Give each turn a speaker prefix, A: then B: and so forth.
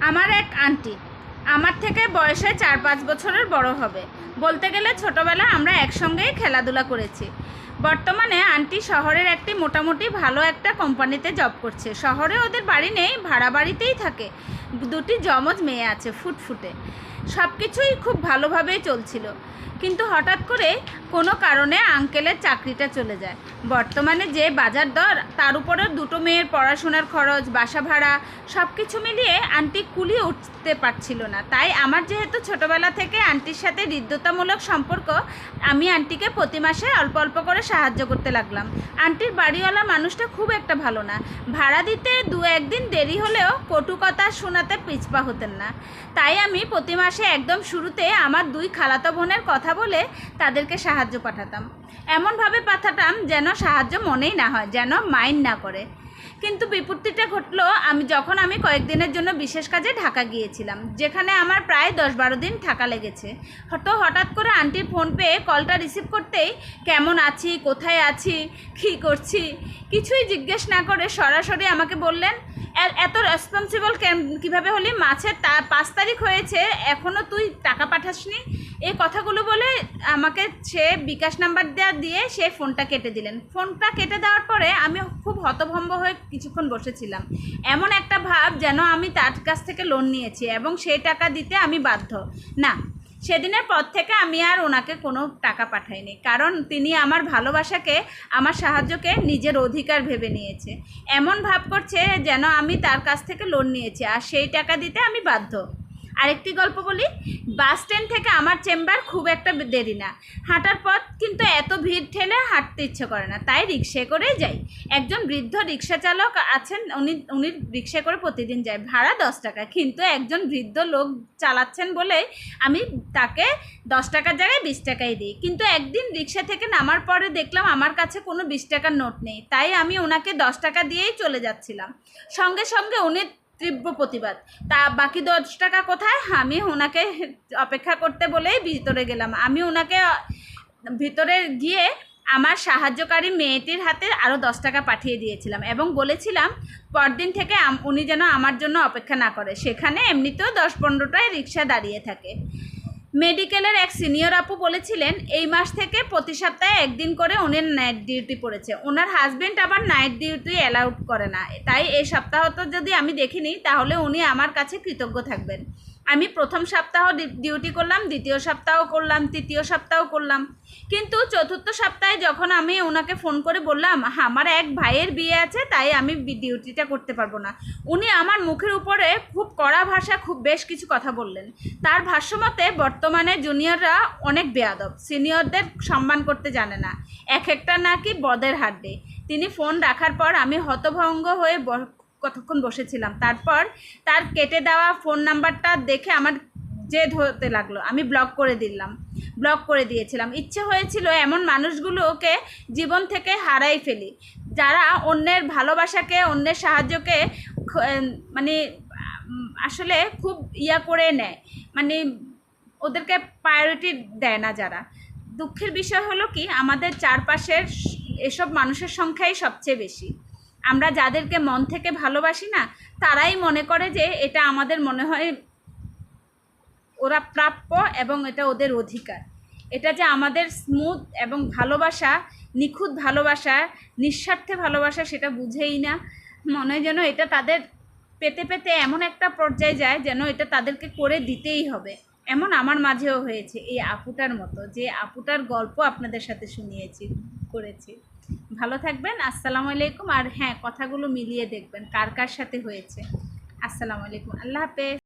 A: আমার এক আন্টি। আমার থেকে বয়সে চার পাঁচ বছরের বড় হবে। বলতে গেলে ছোটোবেলা আমরা একসঙ্গেই খেলাধুলা করেছি। বর্তমানে আন্টি শহরের একটি মোটামুটি ভালো একটা কোম্পানিতে জব করছে। শহরে ওদের বাড়ি নেই, ভাড়া বাড়িতেই থাকে। দুটি জমজ মেয়ে আছে, ফুটফুটে। সব কিছুই খুব ভালোভাবেই চলছিল। কিন্তু হঠাৎ করে কোনো কারণে আঙ্কেলের চাকরিটা চলে যায়। বর্তমানে যে বাজার দর, তার উপরে দুটো মেয়ের পড়াশোনার খরচ, বাসা ভাড়া সব কিছু মিলিয়ে আন্টি কুলিয়ে উঠতে পারছিল না। তাই আমার যেহেতু ছোটবেলা থেকে আন্টির সাথে হৃদ্যতামূলক সম্পর্ক, আমি আন্টিকে প্রতি মাসে অল্প অল্প করে সাহায্য করতে লাগলাম। আন্টির বাড়িওয়ালা মানুষটা খুব একটা ভালো না। ভাড়া দিতে দু একদিন দেরি হলেও কটু কথা শোনাতে পিছপা হতেন না। তাই আমি প্রতি মাসে একদম শুরুতে আমার দুই খালাতো বোনের কথা বলে তাদেরকে সাহায্য পাঠাতাম। এমনভাবে পাঠাতাম যেন সাহায্য মনেই না হয়, যেন মাইন্ড না করে। কিন্তু বিপত্তিটা ঘটলো আমি যখন আমি কয়েকদিনের জন্য বিশেষ কাজে ঢাকা গিয়েছিলাম, যেখানে আমার প্রায় দশ বারো দিন থাকা লেগেছে। তো হঠাৎ করে আন্টির ফোন পেয়ে কলটা রিসিভ করতেই, কেমন আছি? কোথায় আছি? কী করছি? কিছুই জিজ্ঞেস না করে সরাসরি আমাকে বললেন "এ- এত রেসপন্সিবল কীভাবে হলি? মাছের তা পাঁচ তারিখ হয়েছে এখনও তুই টাকা পাঠাসনি। এই কথাগুলো বলে আমাকে সে বিকাশ নাম্বার দেওয়া দিয়ে সে ফোনটা কেটে দিলেন। ফোনটা কেটে দেওয়ার পরে আমি খুব হতভম্ব হয়ে কিছুক্ষণ বসেছিলাম। এমন একটা ভাব যেন আমি তার কাছ থেকে লোন নিয়েছি এবং সেই টাকা দিতে আমি বাধ্য। না সেদিনের পর থেকে আমি আর ওনাকে কোনো টাকা পাঠাইনি। কারণ তিনি আমার ভালোবাসাকে, আমার সাহায্যকে নিজের অধিকার ভেবে নিয়েছে। এমন ভাব করছে যেন আমি তার কাছ থেকে লোন নিয়েছি, আর সেই টাকা দিতে আমি বাধ্য। আরেকটি গল্প বলি। বাস স্ট্যান্ড থেকে আমার চেম্বার খুব একটা দেরি না। হাঁটার পথ কিন্তু এত ভিড় ঠেলে হাঁটতে ইচ্ছে করে না, তাই রিক্সায় করেই যাই। একজন বৃদ্ধ রিক্সা চালক আছেন, উনি উনি রিক্সা করে প্রতিদিন যায়। ভাড়া দশ টাকা, কিন্তু একজন বৃদ্ধ লোক চালাচ্ছেন বলে আমি তাকে দশ টাকার জায়গায় বিশ টাকাই দিই। কিন্তু একদিন রিক্সা থেকে নামার পরে দেখলাম আমার কাছে কোনো বিশ টাকার নোট নেই, তাই আমি ওনাকে দশ টাকা দিয়েই চলে যাচ্ছিলাম। সঙ্গে সঙ্গে উনি তীব্র প্রতিবাদ। তা বাকি দশ টাকা কোথায়? আমি ওনাকে অপেক্ষা করতে বলেই ভিতরে গেলাম। আমি ওনাকে ভিতরে গিয়ে আমার সাহায্যকারী মেয়েটির হাতে আরও দশ টাকা পাঠিয়ে দিয়েছিলাম এবং বলেছিলাম, পরদিন থেকে উনি যেন আমার জন্য অপেক্ষা না করে। সেখানে এমনিতেও দশ পনেরোটায় রিক্সা দাঁড়িয়ে থাকে। মেডিকেলের এক সিনিয়র আপু বলেছিলেন, এই মাস থেকে প্রতি সপ্তাহে একদিন করে ওনার নাইট ডিউটি পড়েছে। ওনার হাজব্যান্ড আবার নাইট ডিউটি অ্যালাউড করে না। তাই এই সপ্তাহ তো যদি আমি দেখিনি, তাহলে উনি আমার কাছে কৃতজ্ঞ থাকবেন। আমি প্রথম সপ্তাহ ডিউটি করলাম, দ্বিতীয় সপ্তাহ করলাম, তৃতীয় সপ্তাহ করলাম। কিন্তু চতুর্থ সপ্তাহে যখন আমি ওনাকে ফোন করে বললাম, আমার এক ভাইয়ের বিয়ে আছে, তাই আমি ডিউটিটা করতে পারব না। উনি আমার মুখের উপরে খুব কড়া ভাষা খুব বেশ কিছু কথা বললেন। তার ভাষ্যমতে বর্তমানে জুনিয়ররা অনেক বেয়াদব সিনিয়রদের সম্মান করতে জানে না। এক একটা নাকি বদের হাড্ডে। তিনি ফোন রাখার পর আমি হতভঙ্গ হয়ে কতক্ষণ বসেছিলাম। তারপর তার কেটে দেওয়া ফোন নাম্বারটা দেখে আমার জেদ হতে লাগল। আমি ব্লক করে দিলাম ব্লক করে দিয়েছিলাম। ইচ্ছে হয়েছিল এমন মানুষগুলোকে জীবন থেকে হারাই ফেলি। যারা অন্যের ভালোবাসাকে, অন্যের সাহায্যকে মানে আসলে খুব ইয়া করে নেয়। মানে ওদেরকে প্রায়োরিটি দেয় না যারা। দুঃখের বিষয় হলো কি, আমাদের চারপাশের এসব মানুষের সংখ্যাই সবচেয়ে বেশি। আমরা যাদেরকে মন থেকে ভালোবাসি না, তারাই মনে করে যে এটা আমাদের মনে হয় ওরা প্রাপ্য এবং এটা ওদের অধিকার। এটা যে আমাদের স্মুথ এবং ভালোবাসা, নিখুঁত ভালোবাসা, নিঃস্বার্থে ভালোবাসা সেটা বুঝেই না। মনে হয় যেন এটা তাদের পেতে পেতে এমন একটা পর্যায়ে যায় যেন এটা তাদেরকে করে দিতেই হবে। এমন আমার মাঝেও হয়েছে, এই আপুটার মতো, যে আপুটার গল্প আপনাদের সাথে শুনিয়েছি, করেছি। ভালো থাকবেন, আসসালামু আলাইকুম, আর হ্যাঁ কথাগুলো মিলিয়ে দেখবেন কার কার সাথে হয়েছে। আসসালামু আলাইকুম, আল্লাহ হাফেজ।